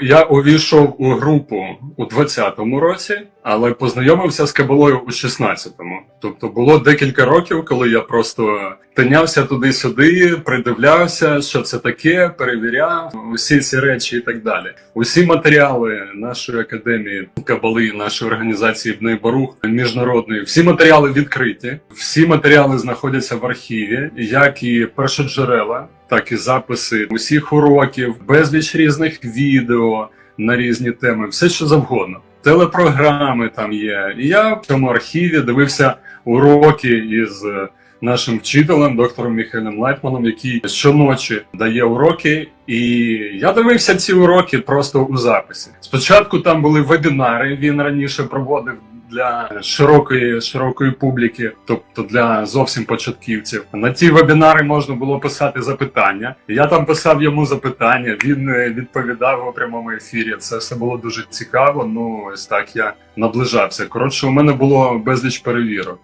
Я увійшов у групу у 20-му році, але познайомився з кабалою у 16-му. Тобто було декілька років, коли я просто тинявся туди-сюди, придивлявся, що це таке, перевіряв усі ці речі і так далі. Усі матеріали нашої академії кабали, нашої організації Бней Барух міжнародної, всі матеріали відкриті, всі матеріали знаходяться в архіві, як і першоджерела, так і записи усіх уроків, безліч різних відео на різні теми, все що завгодно. Телепрограми там є. І я в цьому архіві дивився уроки із е, нашим вчителем, доктором Міхайлем Лайтманом, який щоночі дає уроки. І я дивився ці уроки просто у записі. Спочатку там були вебінари. Він раніше проводив для широкої широкої публіки, тобто для зовсім початківців. На ті вебінари можна було писати запитання. Я там писав йому запитання. Він е, відповідав у прямому ефірі. Це все було дуже цікаво. Ну ось так я наближався. Коротше, у мене було безліч перевірок.